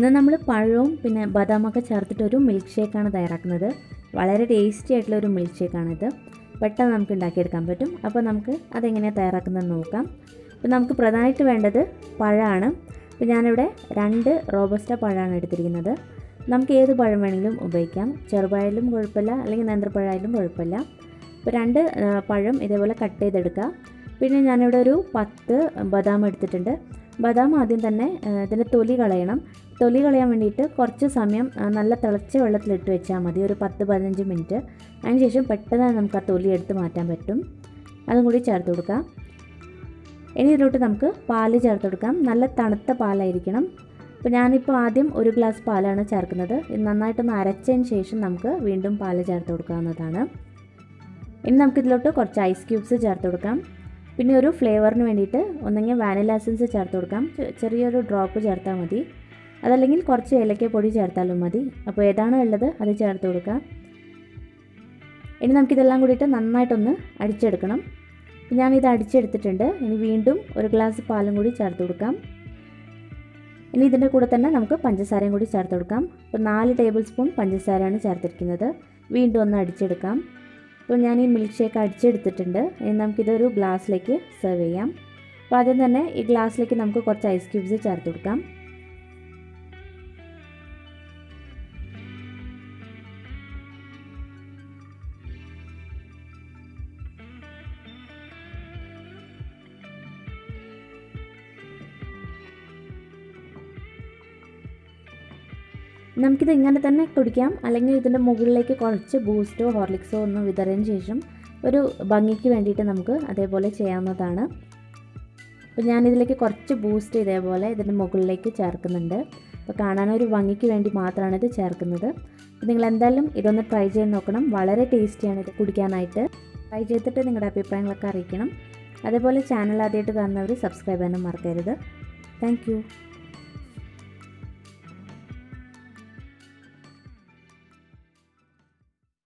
ഇന്ന് നമ്മൾ പഴവും പിന്നെ ബദാമൊക്കെ ചേർത്തിട്ടൊരു മിൽക്ക് ഷേക്കാണ് തയ്യാറാക്കുന്നത്. വളരെ ടേസ്റ്റി ആയിട്ടുള്ള ഒരു മിൽക്ക് ഷേക്കാണിത് പെട്ടെന്ന് നമുക്ക് ഉണ്ടാക്കിയെടുക്കാൻ പറ്റും. അപ്പോൾ നമുക്ക് അതെങ്ങനെയാണ് തയ്യാറാക്കുന്നതെന്ന് നോക്കാം. അപ്പോൾ നമുക്ക് പ്രധാനമായിട്ട് വേണ്ടത് പഴമാണ്. അപ്പോൾ ഞാനിവിടെ രണ്ട് റോബസ്റ്റ പഴമാണ് എടുത്തിരിക്കുന്നത്. നമുക്ക് ഏത് പഴം വേണമെങ്കിലും ഉപയോഗിക്കാം. ചെറുപഴമായാലും കുഴപ്പമില്ല. അല്ലെങ്കിൽ നേന്ത്രപ്പഴമായാലും കുഴപ്പമില്ല. അപ്പോൾ രണ്ട് പഴം ഇതേപോലെ കട്ട് ചെയ്തെടുക്കുക. പിന്നെ ഞാനിവിടെ ഒരു പത്ത് ബദാം എടുത്തിട്ടുണ്ട്. ബദാം ആദ്യം തന്നെ ഇതിന്റെ തൊലി കളയണം. തൊലി കളയാൻ വേണ്ടിയിട്ട് കുറച്ച് സമയം നല്ല തിളച്ച വെള്ളത്തിലിട്ട് വെച്ചാൽ മതി. ഒരു പത്ത് പതിനഞ്ച് മിനിറ്റ്. അതിനുശേഷം പെട്ടെന്ന് നമുക്ക് ആ തൊലി എടുത്ത് മാറ്റാൻ പറ്റും. അതും കൂടി ചേർത്ത് കൊടുക്കാം. ഇനി ഇതിലോട്ട് നമുക്ക് പാൽ ചേർത്ത് കൊടുക്കാം. നല്ല തണുത്ത പാലായിരിക്കണം. അപ്പോൾ ഞാനിപ്പോൾ ആദ്യം ഒരു ഗ്ലാസ് പാലാണ് ചേർക്കുന്നത്. ഇത് നന്നായിട്ടൊന്ന് അരച്ചതിന് ശേഷം നമുക്ക് വീണ്ടും പാൽ ചേർത്ത് കൊടുക്കാവുന്നതാണ്. ഇനി നമുക്ക് ഇതിലോട്ട് കുറച്ച് ഐസ് ക്യൂബ്സ് ചേർത്ത് കൊടുക്കാം. പിന്നെ ഒരു ഫ്ലേവറിന് വേണ്ടിയിട്ട് ഒന്നെങ്കിൽ വാനില എസൻസ് ചേർത്ത് കൊടുക്കാം. ചെറിയൊരു ഡ്രോപ്പ് ചേർത്താൽ മതി. അതല്ലെങ്കിൽ കുറച്ച് ഏലക്ക പൊടി ചേർത്താലും മതി. അപ്പോൾ ഏതാണോ ഉള്ളത്? അത് ചേർത്ത് കൊടുക്കാം. ഇനി നമുക്കിതെല്ലാം കൂടിയിട്ട് നന്നായിട്ടൊന്ന് അടിച്ചെടുക്കണം. ഞാനിത് അടിച്ചെടുത്തിട്ടുണ്ട്. ഇനി വീണ്ടും ഒരു ഗ്ലാസ് പാലും കൂടി ചേർത്ത് കൊടുക്കാം. ഇനി ഇതിന്റെ കൂടെ തന്നെ നമുക്ക് പഞ്ചസാരയും കൂടി ചേർത്ത് കൊടുക്കാം. അപ്പോൾ നാല് ടേബിൾ സ്പൂൺ പഞ്ചസാരയാണ് ചേർത്തിരിക്കുന്നത്. വീണ്ടും ഒന്ന് അടിച്ചെടുക്കാം. അപ്പോൾ ഞാൻ ഈ മിൽക്ക് ഷേക്ക് അടിച്ചെടുത്തിട്ടുണ്ട്. ഇനി നമുക്കിതൊരു ഗ്ലാസ്സിലേക്ക് സെർവ് ചെയ്യാം. അപ്പോൾ ആദ്യം തന്നെ ഈ ഗ്ലാസ്സിലേക്ക് നമുക്ക് കുറച്ച് ഐസ് ക്യൂബ്സ് ചേർത്ത് കൊടുക്കാം. നമുക്കിത് ഇങ്ങനെ തന്നെ കുടിക്കാം. അല്ലെങ്കിൽ ഇതിന്റെ മുകളിലേക്ക് കുറച്ച് ബൂസ്റ്റോ ഹോർലിക്സോ ഒന്നും വിതറിയതിന് ശേഷം ഒരു ഭംഗിക്ക് വേണ്ടിയിട്ട് നമുക്ക് അതേപോലെ ചെയ്യാവുന്നതാണ്. അപ്പോൾ ഞാനിതിലേക്ക് കുറച്ച് ബൂസ്റ്റ് ഇതേപോലെ ഇതിന്റെ മുകളിലേക്ക് ചേർക്കുന്നുണ്ട്. അപ്പോൾ കാണാനൊരു ഭംഗിക്ക് വേണ്ടി മാത്രമാണ് ഇത് ചേർക്കുന്നത്. അപ്പോൾ നിങ്ങൾ എന്തായാലും ഇതൊന്ന് ട്രൈ ചെയ്ത് നോക്കണം. വളരെ ടേസ്റ്റിയാണ് ഇത് കുടിക്കാനായിട്ട്. ട്രൈ ചെയ്തിട്ട് നിങ്ങളുടെ അഭിപ്രായങ്ങളൊക്കെ അറിയിക്കണം. അതേപോലെ ചാനൽ ആദ്യമായിട്ട് കാണുന്നവർ സബ്സ്ക്രൈബ് ചെയ്യാനും മറക്കരുത്. താങ്ക്